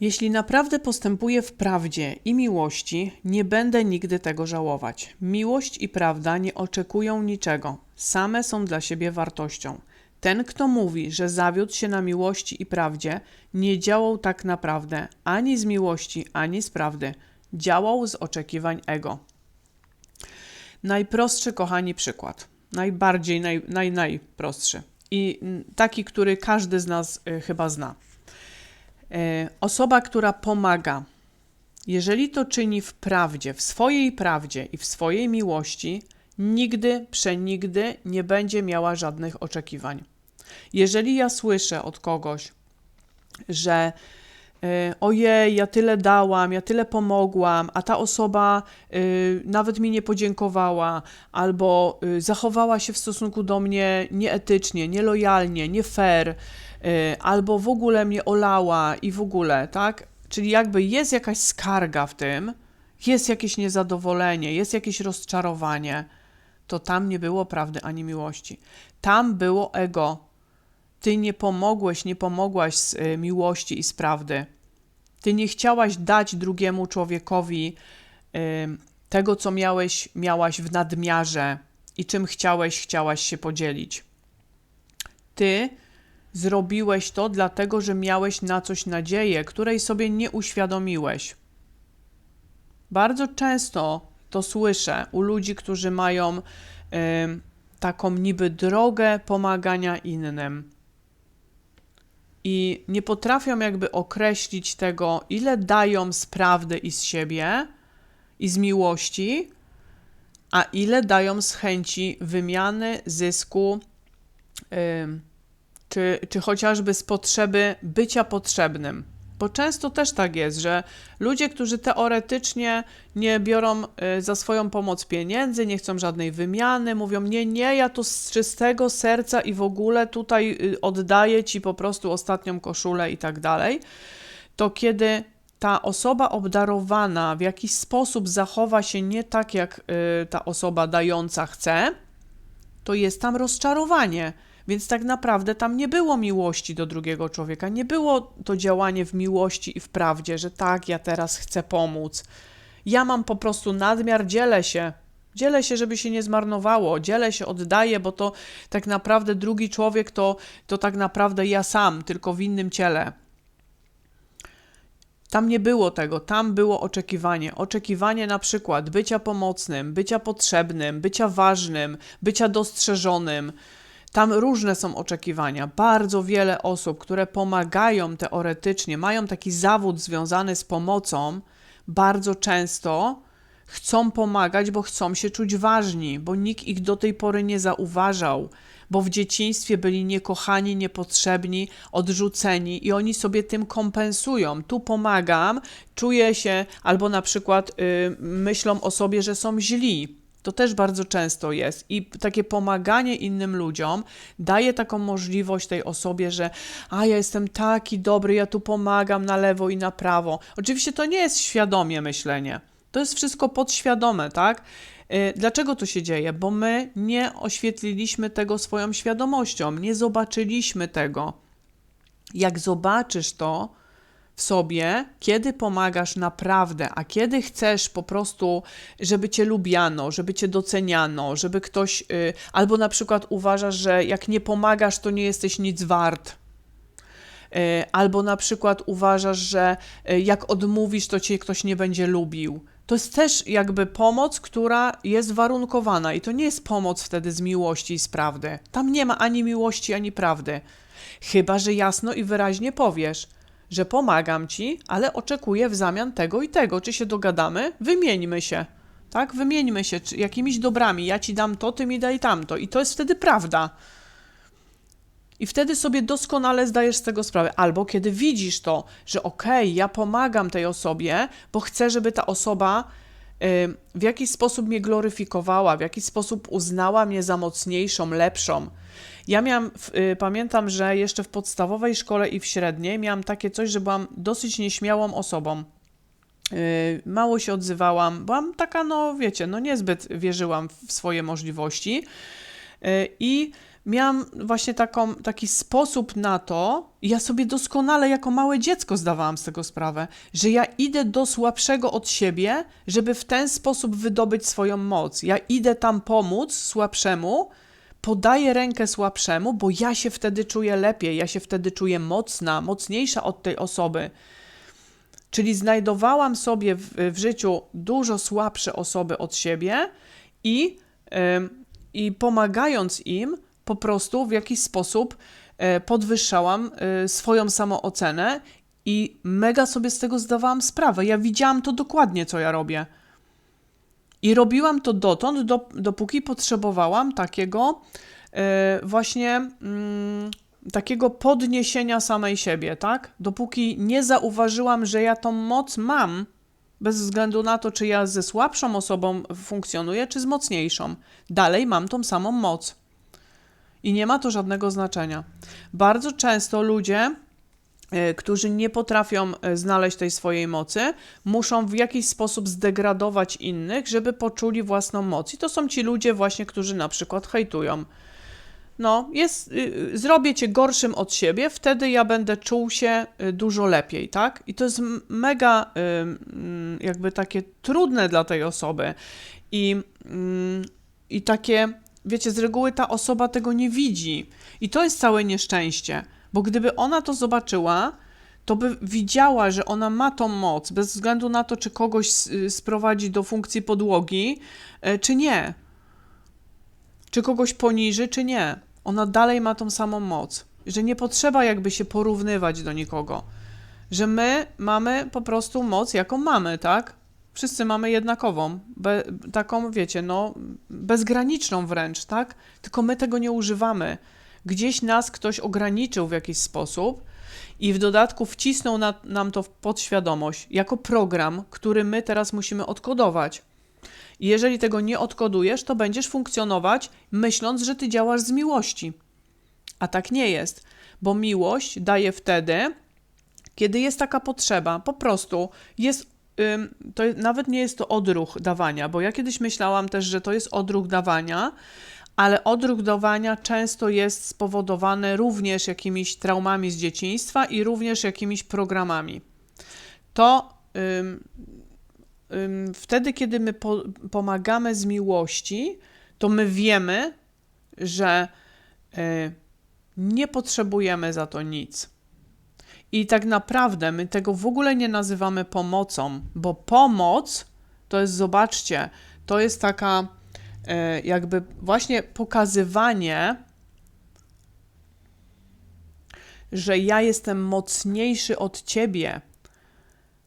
Jeśli naprawdę postępuję w prawdzie i miłości, nie będę nigdy tego żałować. Miłość i prawda nie oczekują niczego, same są dla siebie wartością. Ten, kto mówi, że zawiódł się na miłości i prawdzie, nie działał tak naprawdę ani z miłości, ani z prawdy. Działał z oczekiwań ego. Najprostszy, kochani, przykład. Najbardziej, naj, naj, najprostszy. I taki, który każdy z nas y, chyba zna. E, osoba, która pomaga, jeżeli to czyni w prawdzie, w swojej prawdzie i w swojej miłości, nigdy, przenigdy nie będzie miała żadnych oczekiwań. Jeżeli ja słyszę od kogoś, że ojej, ja tyle dałam, ja tyle pomogłam, a ta osoba y, nawet mi nie podziękowała, albo y, zachowała się w stosunku do mnie nieetycznie, nielojalnie, nie fair, Y, albo w ogóle mnie olała i w ogóle, tak? Czyli jakby jest jakaś skarga w tym, jest jakieś niezadowolenie, jest jakieś rozczarowanie, to tam nie było prawdy ani miłości. Tam było ego. Ty nie pomogłeś, nie pomogłaś z y, miłości i z prawdy. Ty nie chciałaś dać drugiemu człowiekowi y, tego, co miałeś, miałaś w nadmiarze i czym chciałeś, chciałaś się podzielić. Ty Zrobiłeś to dlatego, że miałeś na coś nadzieję, której sobie nie uświadomiłeś. Bardzo często to słyszę u ludzi, którzy mają y, taką niby drogę pomagania innym i nie potrafią jakby określić tego, ile dają z prawdy i z siebie i z miłości, a ile dają z chęci wymiany, zysku. Y, czy, czy chociażby z potrzeby bycia potrzebnym. Bo często też tak jest, że ludzie, którzy teoretycznie nie biorą y, za swoją pomoc pieniędzy, nie chcą żadnej wymiany, mówią: Nie, nie, ja tu z czystego serca i w ogóle tutaj y, oddaję ci po prostu ostatnią koszulę i tak dalej. To kiedy ta osoba obdarowana w jakiś sposób zachowa się nie tak, jak y, ta osoba dająca chce, to jest tam rozczarowanie więc tak naprawdę tam nie było miłości do drugiego człowieka, nie było to działanie w miłości i w prawdzie, że tak, ja teraz chcę pomóc. Ja mam po prostu nadmiar, dzielę się. Dzielę się, żeby się nie zmarnowało, dzielę się, oddaję, bo to tak naprawdę drugi człowiek to, to tak naprawdę ja sam, tylko w innym ciele. Tam nie było tego, tam było oczekiwanie. Oczekiwanie na przykład bycia pomocnym, bycia potrzebnym, bycia ważnym, bycia dostrzeżonym. Tam różne są oczekiwania. Bardzo wiele osób, które pomagają teoretycznie, mają taki zawód związany z pomocą, bardzo często chcą pomagać, bo chcą się czuć ważni, bo nikt ich do tej pory nie zauważał, bo w dzieciństwie byli niekochani, niepotrzebni, odrzuceni i oni sobie tym kompensują. Tu pomagam, czuję się, albo na przykład yy, myślą o sobie, że są źli to też bardzo często jest. I takie pomaganie innym ludziom daje taką możliwość tej osobie, że a ja jestem taki dobry, ja tu pomagam na lewo i na prawo. Oczywiście to nie jest świadomie myślenie. To jest wszystko podświadome, tak? Y, dlaczego to się dzieje? Bo my nie oświetliliśmy tego swoją świadomością, nie zobaczyliśmy tego. Jak zobaczysz to, sobie, kiedy pomagasz naprawdę, a kiedy chcesz po prostu, żeby cię lubiano, żeby cię doceniano, żeby ktoś, yy, albo na przykład uważasz, że jak nie pomagasz, to nie jesteś nic wart. Yy, albo na przykład uważasz, że yy, jak odmówisz, to cię ktoś nie będzie lubił. To jest też jakby pomoc, która jest warunkowana, i to nie jest pomoc wtedy z miłości i z prawdy. Tam nie ma ani miłości, ani prawdy. Chyba, że jasno i wyraźnie powiesz – że pomagam ci, ale oczekuję w zamian tego i tego. Czy się dogadamy? Wymieńmy się. Tak? Wymieńmy się jakimiś dobrami. Ja ci dam to, ty mi daj tamto. I to jest wtedy prawda. I wtedy sobie doskonale zdajesz z tego sprawę. Albo kiedy widzisz to, że okej, okay, ja pomagam tej osobie, bo chcę, żeby ta osoba w jakiś sposób mnie gloryfikowała, w jakiś sposób uznała mnie za mocniejszą, lepszą. Ja miałam, y, pamiętam, że jeszcze w podstawowej szkole i w średniej miałam takie coś, że byłam dosyć nieśmiałą osobą. Y, mało się odzywałam, byłam taka, no wiecie, no niezbyt wierzyłam w swoje możliwości. Y, I miałam właśnie taką, taki sposób na to, ja sobie doskonale jako małe dziecko zdawałam z tego sprawę, że ja idę do słabszego od siebie, żeby w ten sposób wydobyć swoją moc. Ja idę tam pomóc słabszemu, podaję rękę słabszemu, bo ja się wtedy czuję lepiej, ja się wtedy czuję mocna, mocniejsza od tej osoby. Czyli znajdowałam sobie w, w życiu dużo słabsze osoby od siebie i, i pomagając im, po prostu w jakiś sposób y, podwyższałam y, swoją samoocenę i mega sobie z tego zdawałam sprawę. Ja widziałam to dokładnie, co ja robię. I robiłam to dotąd, do, dopóki potrzebowałam takiego e, właśnie mm, takiego podniesienia samej siebie, tak? Dopóki nie zauważyłam, że ja tą moc mam, bez względu na to, czy ja ze słabszą osobą funkcjonuję, czy z mocniejszą. Dalej mam tą samą moc. I nie ma to żadnego znaczenia. Bardzo często ludzie którzy nie potrafią e, znaleźć tej swojej mocy, muszą w jakiś sposób zdegradować innych, żeby poczuli własną moc. I to są ci ludzie właśnie, którzy na przykład hejtują. No, jest, y, zrobię cię gorszym od siebie, wtedy ja będę czuł się y, dużo lepiej, tak? I to jest mega y, mm, jakby takie trudne dla tej osoby. I, mm, I takie, wiecie, z reguły ta osoba tego nie widzi. I to jest całe nieszczęście bo gdyby ona to zobaczyła, to by widziała, że ona ma tą moc, bez względu na to, czy kogoś sprowadzi do funkcji podłogi, e, czy nie. Czy kogoś poniży, czy nie. Ona dalej ma tą samą moc. Że nie potrzeba jakby się porównywać do nikogo. Że my mamy po prostu moc, jaką mamy, tak? Wszyscy mamy jednakową, be, taką, wiecie, no, bezgraniczną wręcz, tak? Tylko my tego nie używamy. Gdzieś nas ktoś ograniczył w jakiś sposób i w dodatku wcisnął na, nam to w podświadomość jako program, który my teraz musimy odkodować. I jeżeli tego nie odkodujesz, to będziesz funkcjonować myśląc, że ty działasz z miłości. A tak nie jest, bo miłość daje wtedy, kiedy jest taka potrzeba. Po prostu jest to nawet nie jest to odruch dawania, bo ja kiedyś myślałam też, że to jest odruch dawania, ale odruch dawania często jest spowodowany również jakimiś traumami z dzieciństwa i również jakimiś programami. To ym, ym, wtedy, kiedy my po, pomagamy z miłości, to my wiemy, że y, nie potrzebujemy za to nic. I tak naprawdę my tego w ogóle nie nazywamy pomocą, bo pomoc to jest, zobaczcie, to jest taka jakby właśnie pokazywanie, że ja jestem mocniejszy od ciebie.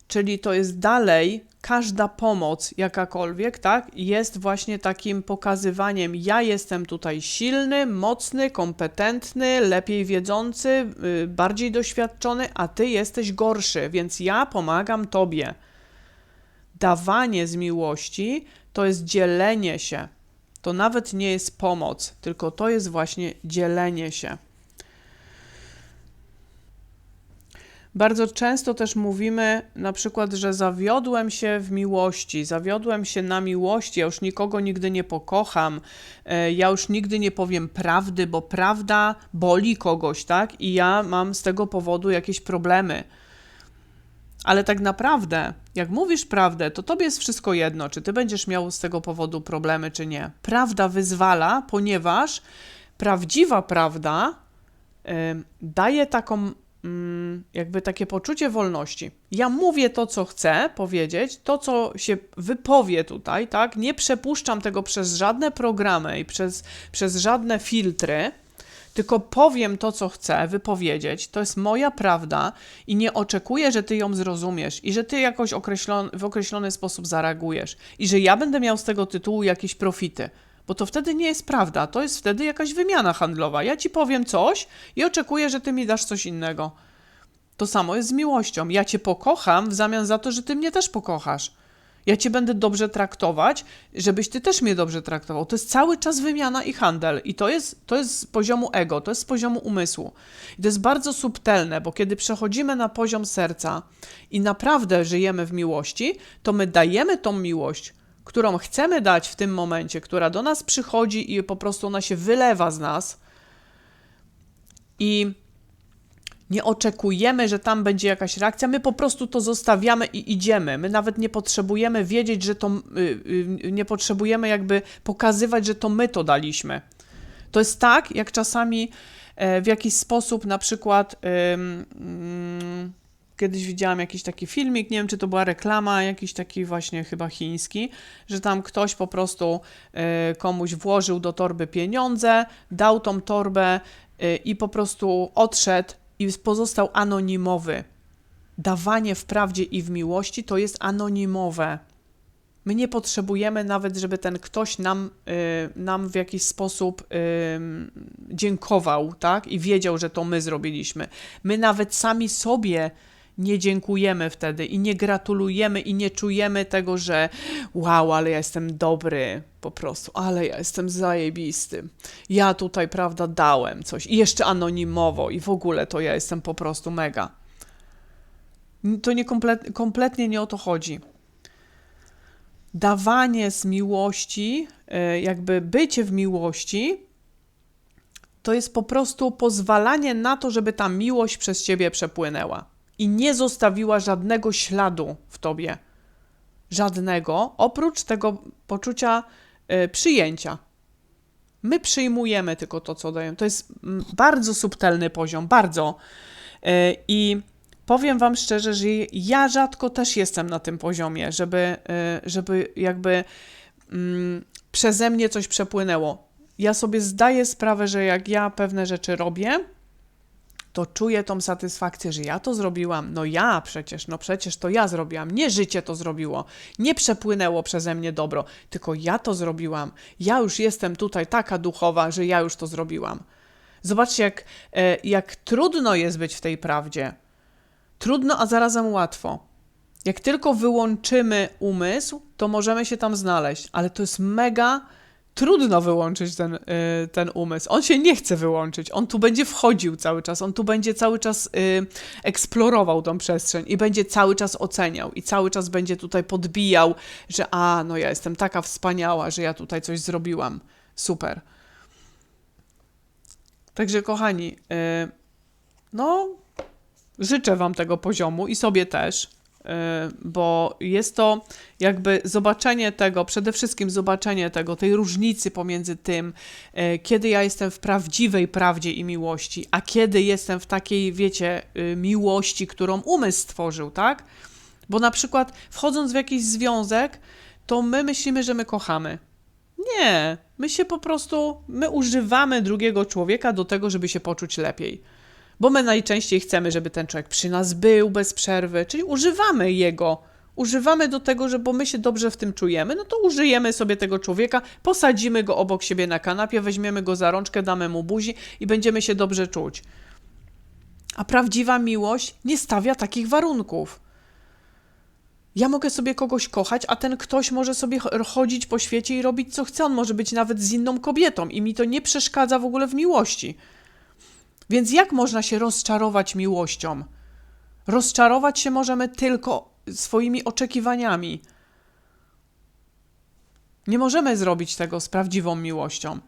Czyli to jest dalej każda pomoc, jakakolwiek, tak, jest właśnie takim pokazywaniem: ja jestem tutaj silny, mocny, kompetentny, lepiej wiedzący, yy, bardziej doświadczony, a ty jesteś gorszy, więc ja pomagam tobie. Dawanie z miłości to jest dzielenie się to nawet nie jest pomoc, tylko to jest właśnie dzielenie się. Bardzo często też mówimy na przykład, że zawiodłem się w miłości, zawiodłem się na miłości, ja już nikogo nigdy nie pokocham, e, ja już nigdy nie powiem prawdy, bo prawda boli kogoś, tak? I ja mam z tego powodu jakieś problemy. Ale tak naprawdę, jak mówisz prawdę, to tobie jest wszystko jedno, czy ty będziesz miał z tego powodu problemy, czy nie. Prawda wyzwala, ponieważ prawdziwa prawda y, daje taką, y, jakby takie poczucie wolności. Ja mówię to, co chcę powiedzieć, to, co się wypowie tutaj, tak? Nie przepuszczam tego przez żadne programy i przez, przez żadne filtry tylko powiem to, co chcę wypowiedzieć. To jest moja prawda i nie oczekuję, że ty ją zrozumiesz i że ty jakoś w określony sposób zareagujesz i że ja będę miał z tego tytułu jakieś profity. Bo to wtedy nie jest prawda, to jest wtedy jakaś wymiana handlowa. Ja ci powiem coś i oczekuję, że ty mi dasz coś innego. To samo jest z miłością. Ja cię pokocham w zamian za to, że ty mnie też pokochasz. Ja cię będę dobrze traktować, żebyś ty też mnie dobrze traktował. To jest cały czas wymiana i handel. I to jest, to jest z poziomu ego, to jest z poziomu umysłu. I to jest bardzo subtelne, bo kiedy przechodzimy na poziom serca i naprawdę żyjemy w miłości, to my dajemy tą miłość, którą chcemy dać w tym momencie, która do nas przychodzi i po prostu ona się wylewa z nas, i nie oczekujemy, że tam będzie jakaś reakcja, my po prostu to zostawiamy i idziemy. My nawet nie potrzebujemy wiedzieć, że to, yy, nie potrzebujemy jakby pokazywać, że to my to daliśmy. To jest tak, jak czasami yy, w jakiś sposób na przykład. Yy, kiedyś widziałam jakiś taki filmik, nie wiem czy to była reklama, jakiś taki właśnie chyba chiński, że tam ktoś po prostu y, komuś włożył do torby pieniądze, dał tą torbę y, i po prostu odszedł i pozostał anonimowy. Dawanie w prawdzie i w miłości to jest anonimowe. My nie potrzebujemy nawet, żeby ten ktoś nam, y, nam w jakiś sposób y, dziękował, tak? I wiedział, że to my zrobiliśmy. My nawet sami sobie nie dziękujemy wtedy i nie gratulujemy i nie czujemy tego, że wow, ale ja jestem dobry po prostu, ale ja jestem zajebisty. Ja tutaj, prawda, dałem coś i jeszcze anonimowo i w ogóle to ja jestem po prostu mega. To nie komplet, kompletnie nie o to chodzi. Dawanie z miłości, e, jakby bycie w miłości, to jest po prostu pozwalanie na to, żeby ta miłość przez ciebie przepłynęła i nie zostawiła żadnego śladu w tobie. Żadnego, oprócz tego poczucia y, przyjęcia. My przyjmujemy tylko to, co dają. To jest bardzo subtelny poziom, bardzo. Y, I powiem Wam szczerze, że ja rzadko też jestem na tym poziomie, żeby, y, żeby jakby mm, przeze mnie coś przepłynęło. Ja sobie zdaję sprawę, że jak ja pewne rzeczy robię, to czuję tą satysfakcję, że ja to zrobiłam. No ja przecież, no przecież to ja zrobiłam. Nie życie to zrobiło. Nie przepłynęło przeze mnie dobro, tylko ja to zrobiłam. Ja już jestem tutaj taka duchowa, że ja już to zrobiłam. Zobaczcie, jak, e, jak trudno jest być w tej prawdzie. Trudno, a zarazem łatwo. Jak tylko wyłączymy umysł, to możemy się tam znaleźć, ale to jest mega trudno wyłączyć ten, y, ten umysł. On się nie chce wyłączyć. On tu będzie wchodził cały czas. On tu będzie cały czas y, eksplorował tą przestrzeń i będzie cały czas oceniał i cały czas będzie tutaj podbijał, że a, no ja jestem taka wspaniała, że ja tutaj coś zrobiłam. Super. Także kochani, y, no życzę wam tego poziomu i sobie też. Y, bo jest to jakby zobaczenie tego, przede wszystkim zobaczenie tego, tej różnicy pomiędzy tym, y, kiedy ja jestem w prawdziwej prawdzie i miłości, a kiedy jestem w takiej, wiecie, y, miłości, którą umysł stworzył, tak? Bo na przykład wchodząc w jakiś związek, to my myślimy, że my kochamy. Nie, my się po prostu, my używamy drugiego człowieka do tego, żeby się poczuć lepiej bo my najczęściej chcemy, żeby ten człowiek przy nas był bez przerwy, czyli używamy jego. Używamy do tego, że bo my się dobrze w tym czujemy, no to użyjemy sobie tego człowieka, posadzimy go obok siebie na kanapie, weźmiemy go za rączkę, damy mu buzi i będziemy się dobrze czuć. A prawdziwa miłość nie stawia takich warunków. Ja mogę sobie kogoś kochać, a ten ktoś może sobie chodzić po świecie i robić co chce. On może być nawet z inną kobietą i mi to nie przeszkadza w ogóle w miłości. Więc jak można się rozczarować miłością? Rozczarować się możemy tylko swoimi oczekiwaniami. Nie możemy zrobić tego z prawdziwą miłością.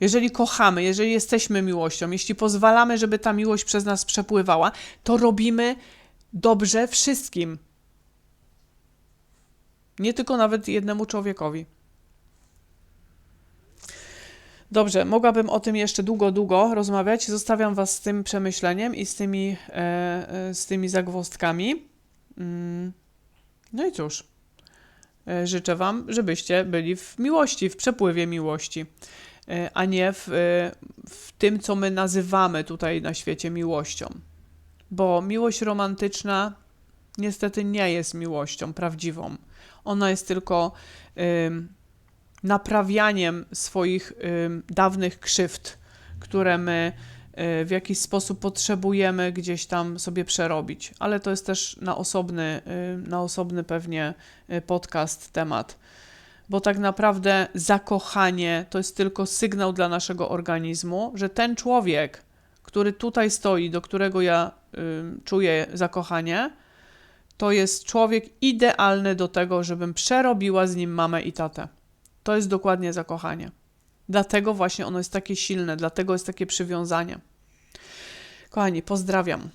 Jeżeli kochamy, jeżeli jesteśmy miłością, jeśli pozwalamy, żeby ta miłość przez nas przepływała, to robimy dobrze wszystkim. Nie tylko nawet jednemu człowiekowi. Dobrze, mogłabym o tym jeszcze długo, długo rozmawiać. Zostawiam Was z tym przemyśleniem i z tymi, e, e, z tymi zagwozdkami. Mm. No i cóż, e, życzę Wam, żebyście byli w miłości, w przepływie miłości, a nie w, w tym, co my nazywamy tutaj na świecie miłością. Bo miłość romantyczna niestety nie jest miłością prawdziwą. Ona jest tylko naprawianiem swoich dawnych krzywd, które my y, w jakiś sposób potrzebujemy gdzieś tam sobie przerobić. Ale to jest też na osobny, y, na osobny pewnie y, podcast temat. Bo tak naprawdę zakochanie to jest tylko sygnał dla naszego organizmu, że ten człowiek, który tutaj stoi, do którego ja czuję zakochanie, to jest człowiek idealny do tego, żebym przerobiła z nim mamę i tatę. To jest dokładnie zakochanie. Dlatego właśnie ono jest takie silne, dlatego jest takie przywiązanie. Kochani, pozdrawiam.